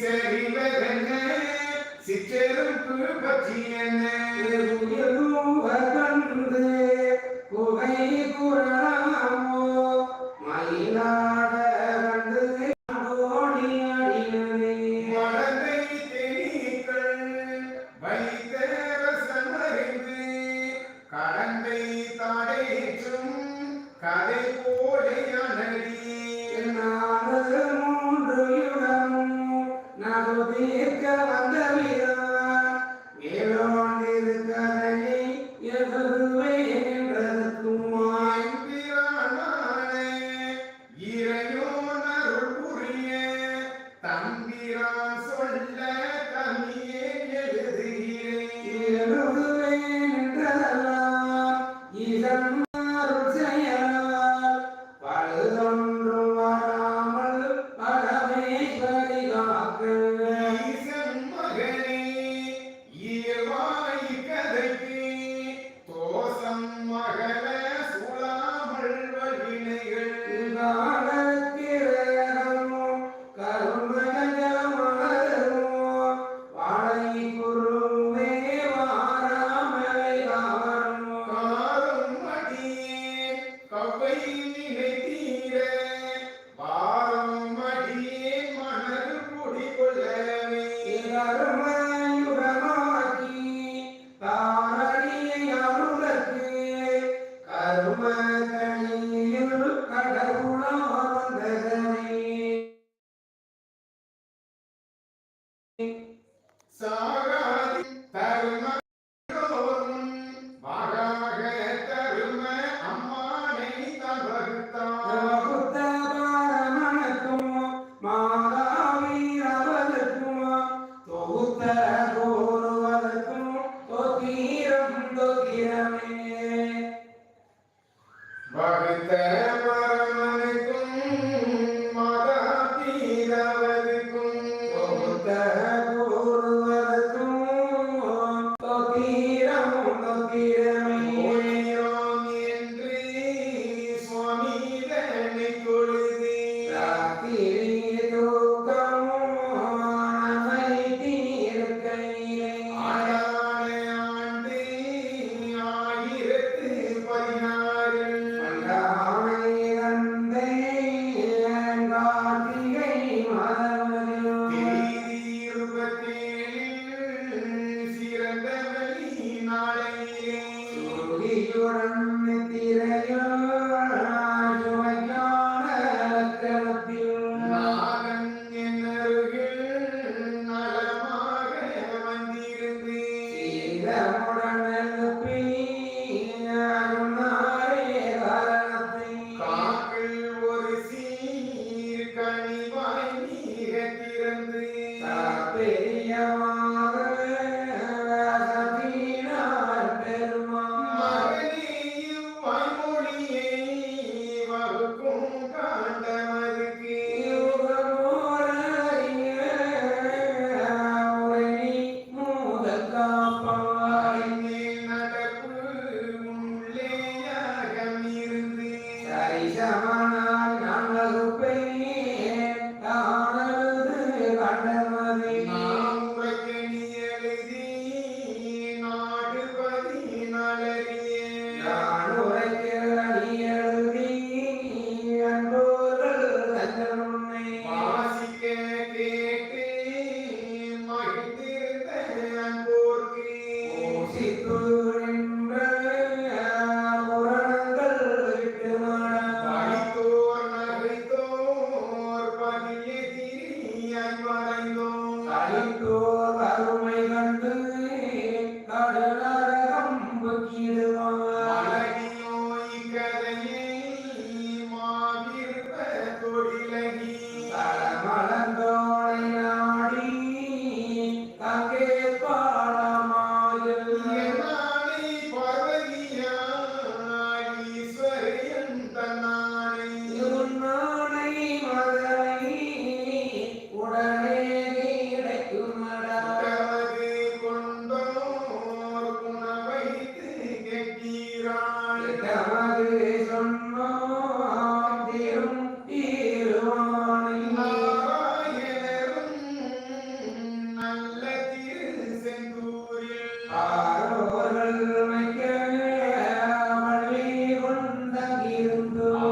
சரிவதென்ன சிற்றெருப்பு பற்றி என்ன உயர்வு புகை குரணம் சாகாதி தரும வாராக தரும அம்மானை தகர்த்தாரமணக்கும் மாதாவீரவதற்கும் தொகுத்த கோருவதற்கும் தொகீரம் தொகிரமே வகுத்த que God. Ah.